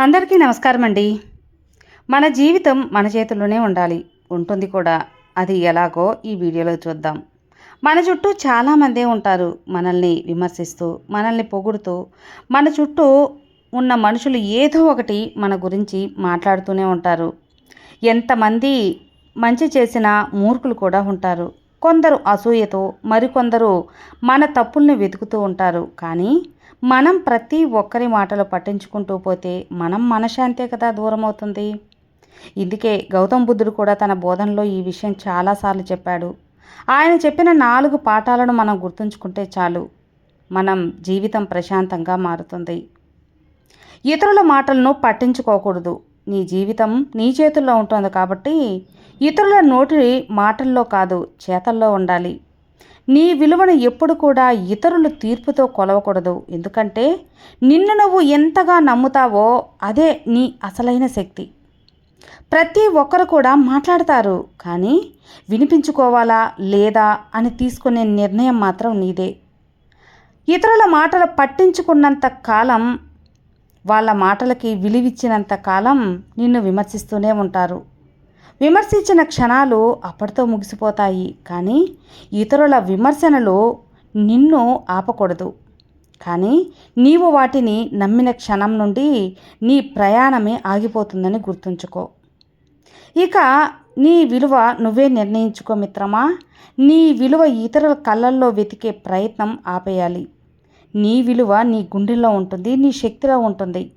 అందరికీ నమస్కారం అండి మన జీవితం మన చేతుల్లోనే ఉండాలి. ఉంటుంది కూడా. అది ఎలాగో ఈ వీడియోలో చూద్దాం. మన చుట్టూ చాలామందే ఉంటారు మనల్ని విమర్శిస్తూ మనల్ని పొగుడుతూ. మన చుట్టూ ఉన్న మనుషులు ఏదో ఒకటి మన గురించి మాట్లాడుతూనే ఉంటారు. ఎంతమంది మంచి చేసిన మూర్ఖులు కూడా ఉంటారు. కొందరు అసూయతో మరికొందరు మన తప్పుల్ని వెతుకుతూ ఉంటారు. కానీ మనం ప్రతి ఒక్కరి మాటలు పట్టించుకుంటూ పోతే మనం మనశాంతే కదా దూరం అవుతుంది ఇందుకే గౌతమ్ బుద్ధుడు కూడా తన బోధనలో ఈ విషయం చాలాసార్లు చెప్పాడు. ఆయన చెప్పిన నాలుగు పాఠాలను మనం గుర్తుంచుకుంటే చాలు. మనం జీవితం ప్రశాంతంగా మారుతుంది. ఇతరుల మాటలను పట్టించుకోకూడదు. నీ జీవితం నీ చేతుల్లో ఉంటుంది కాబట్టి ఇతరుల నోటి మాటల్లో కాదు చేతల్లో ఉండాలి. నీ విలువను ఎప్పుడు కూడా ఇతరుల తీర్పుతో కొలవకూడదు. ఎందుకంటే నిన్ను నువ్వు ఎంతగా నమ్ముతావో అదే నీ అసలైన శక్తి. ప్రతి ఒక్కరు కూడా మాట్లాడతారు కానీ వినిపించుకోవాలా లేదా అని తీసుకునే నిర్ణయం మాత్రం నీదే. ఇతరుల మాటలు పట్టించుకున్నంత కాలం వాళ్ళ మాటలకి విలువిచ్చినంత కాలం నిన్ను విమర్శిస్తూనే ఉంటారు. విమర్శించిన క్షణాలు అప్పటితో ముగిసిపోతాయి కానీ ఇతరుల విమర్శనలు నిన్ను ఆపకూడదు. కానీ నీవు వాటిని నమ్మిన క్షణం నుండి నీ ప్రయాణమే ఆగిపోతుందని గుర్తుంచుకో. ఇక నీ విలువ నువ్వే నిర్ణయించుకో మిత్రమా? నీ విలువ ఇతరుల కళ్ళల్లో వెతికే ప్రయత్నం ఆపేయాలి. నీ విలువ నీ గుండెల్లో ఉంటుంది నీ శక్తిలో ఉంటుంది.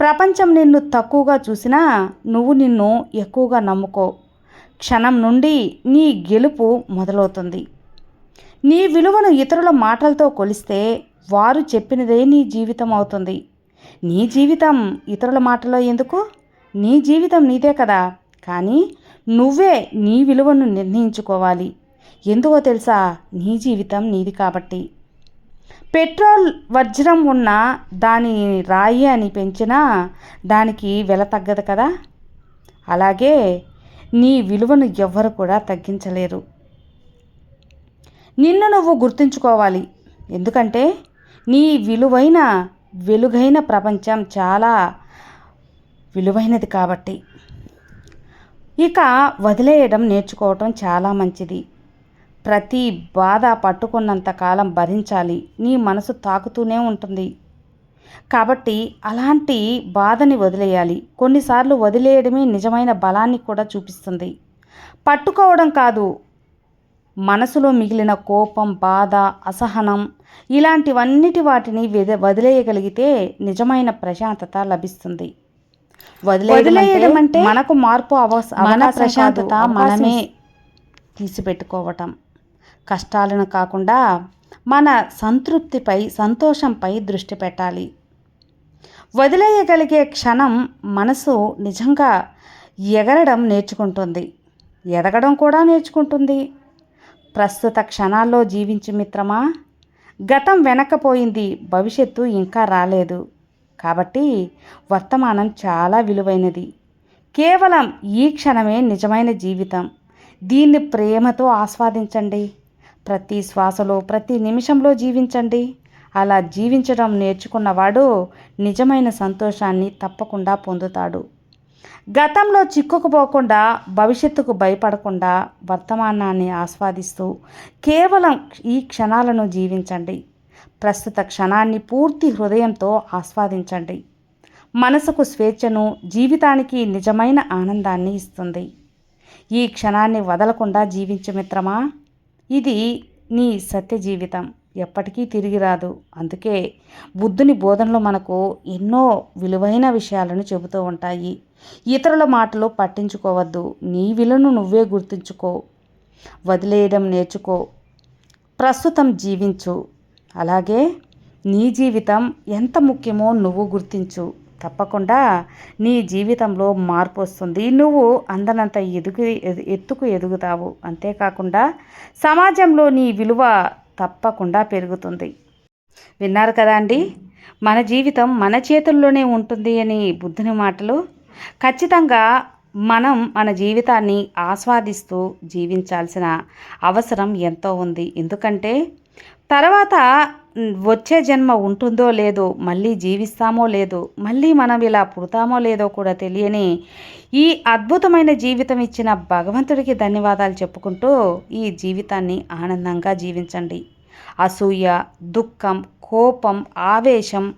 ప్రపంచం నిన్ను తక్కువగా చూసినా నువ్వు నిన్ను ఎక్కువగా నమ్ముకో. క్షణం నుండి నీ గెలుపు మొదలవుతుంది. నీ విలువను ఇతరుల మాటలతో కొలిస్తే వారు చెప్పినదే నీ జీవితం అవుతుంది. నీ జీవితం ఇతరుల మాటలో ఎందుకు? నీ జీవితం నీదే కదా. కానీ నువ్వే నీ విలువను నిర్ణయించుకోవాలి. ఎందుకో తెలుసా? నీ జీవితం నీది కాబట్టి. పెట్రోల్ వజ్రం ఉన్న దాని రాయి అని పెంచినా దానికి వెల తగ్గదు కదా. అలాగే నీ విలువను ఎవ్వరు కూడా తగ్గించలేరు. నిన్ను నువ్వు గుర్తుంచుకోవాలి. ఎందుకంటే నీ విలువైన వెలుగైన ప్రపంచం చాలా విలువైనది కాబట్టి. ఇక వదిలేయడం నేర్చుకోవటం చాలా మంచిది. ప్రతి బాధ పట్టుకున్నంత కాలం భరించాలి. నీ మనసు తాకుతూనే ఉంటుంది. కాబట్టి అలాంటి బాధని వదిలేయాలి. కొన్నిసార్లు వదిలేయడమే నిజమైన బలాన్ని కూడా చూపిస్తుంది. పట్టుకోవడం కాదు. మనసులో మిగిలిన కోపం బాధ అసహనం ఇలాంటివన్నిటి వాటిని వదిలేయగలిగితే నిజమైన ప్రశాంతత లభిస్తుంది. వదిలేయడం అంటే మనకు మార్పు అవస మన ప్రశాంతత మనమే తీసిపెట్టుకోవటం. కష్టాలను కాకుండా మన సంతృప్తిపై సంతోషంపై దృష్టి పెట్టాలి. వదిలేయగలిగే క్షణం మనసు నిజంగా ఎగరడం నేర్చుకుంటుంది. ఎదగడం కూడా నేర్చుకుంటుంది. ప్రస్తుత క్షణాల్లో జీవించి మిత్రమా? గతం వెనకపోయింది భవిష్యత్తు ఇంకా రాలేదు. కాబట్టి వర్తమానం చాలా విలువైనది. కేవలం ఈ క్షణమే నిజమైన జీవితం. దీన్ని ప్రేమతో ఆస్వాదించండి. ప్రతి శ్వాసలో ప్రతి నిమిషంలో జీవించండి. అలా జీవించడం నేర్చుకున్నవాడు నిజమైన సంతోషాన్ని తప్పకుండా పొందుతాడు. గతంలో చిక్కుకుపోకుండా భవిష్యత్తుకు భయపడకుండా వర్తమానాన్ని ఆస్వాదిస్తూ కేవలం ఈ క్షణాలను జీవించండి. ప్రస్తుత క్షణాన్ని పూర్తి హృదయంతో ఆస్వాదించండి. మనసుకు స్వేచ్ఛను జీవితానికి నిజమైన ఆనందాన్ని ఇస్తుంది. ఈ క్షణాన్ని వదలకుండా జీవించు మిత్రమా? ఇది నీ సత్య జీవితం. ఎప్పటికీ తిరిగి రాదు. అందుకే బుద్ధుని బోధనలు మనకు ఎన్నో విలువైన విషయాలను చెబుతూ ఉంటాయి. ఇతరుల మాటలు పట్టించుకోవద్దు. నీ విలువను నువ్వే గుర్తుంచుకో. వదిలేయడం నేర్చుకో. ప్రస్తుతం జీవించు. అలాగే నీ జీవితం ఎంత ముఖ్యమో నువ్వు గుర్తించు. తప్పకుండా నీ జీవితంలో మార్పు వస్తుంది. నువ్వు అందనంత ఎదుగు ఎత్తుకు ఎదుగుతావు. అంతేకాకుండా సమాజంలో నీ విలువ తప్పకుండా పెరుగుతుంది. విన్నారు కదా అండి? మన జీవితం మన చేతుల్లోనే ఉంటుంది అని బుద్ధుని మాటలు. ఖచ్చితంగా మనం మన జీవితాన్ని ఆస్వాదిస్తూ జీవించాల్సిన అవసరం ఎంతో ఉంది. ఎందుకంటే తర్వాత వచ్చే జన్మ ఉంటుందో లేదో మళ్ళీ జీవిస్తామో లేదో మళ్ళీ మనం ఇలా పుడతామో లేదో కూడా తెలియని ఈ అద్భుతమైన జీవితం ఇచ్చిన భగవంతుడికి ధన్యవాదాలు చెప్పుకుంటూ ఈ జీవితాన్ని ఆనందంగా జీవించండి. అసూయ దుఃఖం కోపం ఆవేశం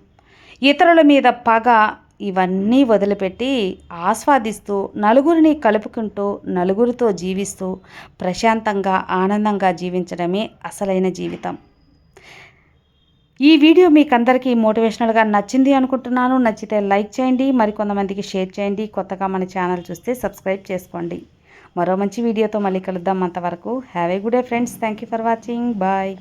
ఇతరుల మీద పగ ఇవన్నీ వదిలిపెట్టి ఆస్వాదిస్తూ నలుగురిని కలుపుకుంటూ నలుగురితో జీవిస్తూ ప్రశాంతంగా ఆనందంగా జీవించడమే అసలైన జీవితం. ఈ వీడియో మీకు అందరికీ మోటివేషనల్గా నచ్చింది అనుకుంటున్నాను. నచ్చితే లైక్ చేయండి మరికొంతమందికి షేర్ చేయండి. కొత్తగా మన ఛానల్ చూస్తే సబ్స్క్రైబ్ చేసుకోండి. మరో మంచి వీడియోతో మళ్ళీ కలుద్దాం అంతవరకు. Have a good day friends thank you for watching bye